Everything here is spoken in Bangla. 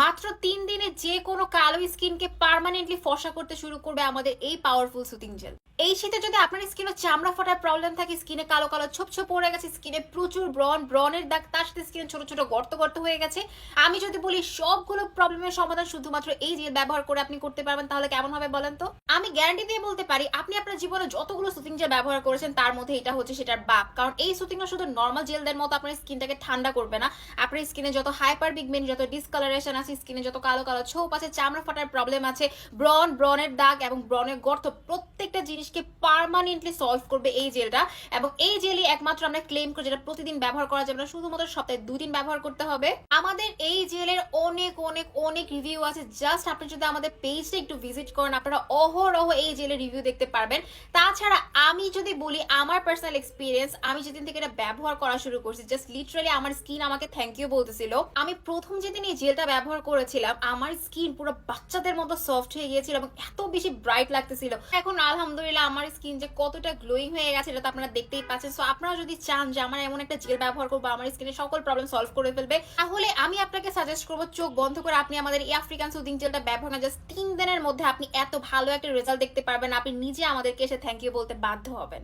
মাত্র তিন দিনে যে কোনো কালো স্কিনকে পার্মানেন্টলি ফসা করতে শুরু করবে আমাদের এই পাওয়ারফুল সুতিং জেল এই শীতে যদি আপনার স্কিনে চামড়া ফাটার প্রবলেম থাকে স্কিনে কালো কালো ছোপ ছোপ পড়ে গেছে স্কিনে প্রচুর ব্রন ব্রনের দাগ, তার সাথে স্কিনে ছোট ছোট গর্ত গর্ত হয়ে গেছে। আমি যদি বলি সবগুলো প্রবলেমের সমাধান শুধুমাত্র এই জেল ব্যবহার করে আপনি করতে পারবেন, তাহলে কেমন হবে বলেন তো? আমি গ্যারান্টি দিয়ে বলতে পারি, আপনি আপনার জীবনে যতগুলো সুতিং জেল ব্যবহার করেছেন, তার মধ্যে এটা হচ্ছে সেটার বাপ। কারণ এই সুতিংটা শুধু নর্মাল জেলদের মতো আপনার স্কিনটাকে ঠান্ডা করবে না। আপনার স্কিনে যত হাইপার পিগমেন্ট যত ডিসকালারেশন আছে স্কিনে যত কালো কালো ছোপ আছে, চামড়া ফাটার প্রবলেম আছে। ব্রন ব্রনের দাগ এবং ব্রনের গর্ত প্রত্যেকটা জিনিসকে পার্মানেন্টলি সলভ করবে এই জেলটা এবং এই জেলই একমাত্র আমরা ক্লেম করি, যেটা প্রতিদিন ব্যবহার করা যাবে না, শুধুমাত্র সপ্তাহে দুদিন ব্যবহার করতে হবে। আমাদের এই জেলের অনেক অনেক অনেক রিভিউ আছে। জাস্ট আপনি যদি আমাদের পেজটা একটু ভিজিট করেন, আপনারা অহরহ এই জেলের রিভিউ দেখতে পারবেন। তাছাড়া আমি যদি বলি, আমার পার্সোনাল এক্সপিরিয়েন্স আমি যেদিন থেকে এটা ব্যবহার করা শুরু করছি জাস্ট লিটারালি আমার স্কিন আমাকে থ্যাংক ইউ বলতেছিল। আমি প্রথম যেদিন এই জেলটা ব্যবহার করেছিলাম, আমার স্কিন পুরো বাচ্চাদের মতো সফট হয়ে গিয়েছিল এবং এত বেশি ব্রাইট লাগতেছিল। এখন আলহামদুলিল্লাহ আমার স্কিন যে কতটা গ্লোয়িং হয়ে গেছে এটা তো আপনারা দেখতেই পাচ্ছেন। সো আপনারা যদি চান যে আমার এমন একটা জেল ব্যবহার করব, আমার স্কিনের সকল প্রবলেম সলভ করে ফেলবে, তাহলে আমি আপনাকে সাজেস্ট করব চোখ বন্ধ করে আপনি আমাদের এই আফ্রিকান সুদিং জেলটা ব্যবহার না জাস্ট তিন দিনের মধ্যে আপনি এত ভালো একটা রেজাল্ট দেখতে পারবেন, আপনি নিজে আমাদেরকে এসে থ্যাংক ইউ বলতে বাধ্য হবেন।